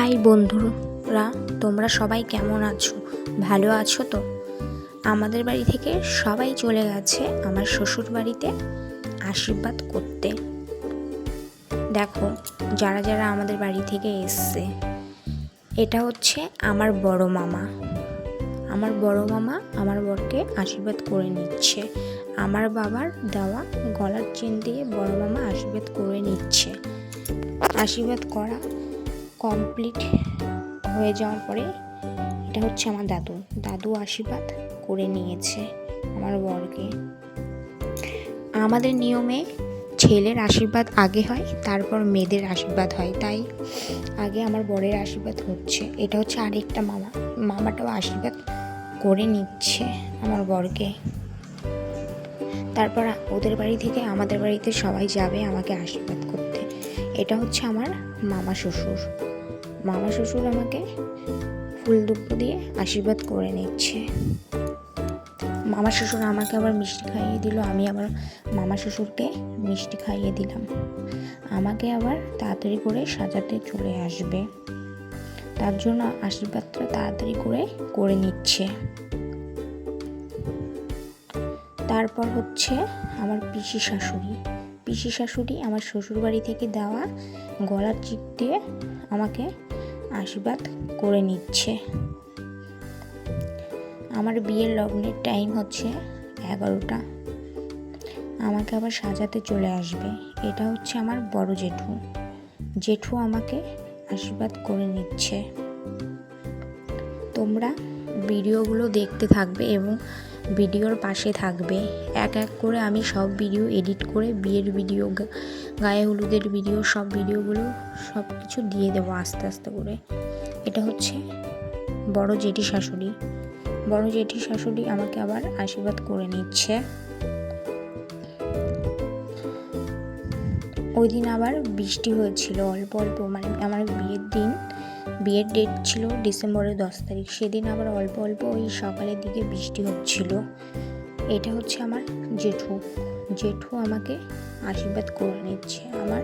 High বন্ধুরা, তোমরা সবাই কেমন আছো? ভালো আছো তো? আমাদের বাড়ি থেকে সবাই চলে গেছে আমার শ্বশুর বাড়িতে আশীর্বাদ করতে। দেখো, যারা যারা আমাদের বাড়ি থেকে এসছে, এটা হচ্ছে আমার বড় মামা। আমার বড় মামা আমার বরকে আশীর্বাদ করে নিচ্ছে। আমার বাবার দেওয়া গলার চেন দিয়ে বড় মামা আশীর্বাদ করে নিচ্ছে। আশীর্বাদ করা কমপ্লিট হয়ে যাওয়ার পরে এটা হচ্ছে আমার দাদু। দাদু আশীর্বাদ করে নিয়েছে আমার বরকে। আমাদের নিয়মে ছেলের আশীর্বাদ আগে হয়, তারপর মেয়েদের আশীর্বাদ হয়। তাই আগে আমার বরের আশীর্বাদ হচ্ছে। এটা হচ্ছে আরেকটা মামা। মামাটাও আশীর্বাদ করে নিচ্ছে আমার বরকে। তারপর ওদের বাড়ি থেকে আমাদের বাড়িতে সবাই যাবে আমাকে আশীর্বাদ করতে। এটা হচ্ছে আমার মামা শ্বশুর। মামা শ্বশুর আমাকে ফুল দুব্বো দিয়ে আশীর্বাদ করে নিচ্ছে। মামা শ্বশুর আমাকে আবার মিষ্টি খাইয়ে দিল, আমি আবার মামা শ্বশুরকে মিষ্টি খাইয়ে দিলাম। আমাকে আবার তাড়াতাড়ি করে সাজাতে চলে আসবে। তার জন্য আশীর্বাদটা তাড়াতাড়ি করে করে নিচ্ছে। তারপর হচ্ছে আমার পিসি শাশুড়ি। পিসি শাশুড়ি আমার শ্বশুরবাড়ি থেকে দেওয়া গলার চিপ দিয়ে আমাকে আশীর্বাদ করে নিচ্ছে। আমার বিয়ের লগ্নের টাইম হচ্ছে এগারোটা। আমাকে আবার সাজাতে চলে আসবে। এটা হচ্ছে আমার বড় জেঠু। জেঠু আমাকে আশীর্বাদ করে নিচ্ছে। তোমরা ভিডিওগুলো দেখতে থাকবে এবং ভিডিওর পাশে থাকবে। এক এক করে আমি সব ভিডিও এডিট করে বিয়ের ভিডিও গায়ে হলুদের ভিডিও, সব ভিডিওগুলো সব কিছু দিয়ে দেবো আস্তে আস্তে করে। এটা হচ্ছে বড় জেঠি শাশুড়ি। বড় জেঠি শাশুড়ি আমাকে আবার আশীর্বাদ করে নিচ্ছে। ওই দিন আবার বৃষ্টি হয়েছিল, অল্প অল্প মানে আমার বিয়ের দিন। বিয়ের ডেট ছিল ডিসেম্বরের দশ তারিখ। সেদিন আবার অল্প অল্প ওই সকালের দিকে বৃষ্টি হচ্ছিল। এটা হচ্ছে আমার জেঠু। জেঠু আমাকে আশীর্বাদ করে নিচ্ছে। আমার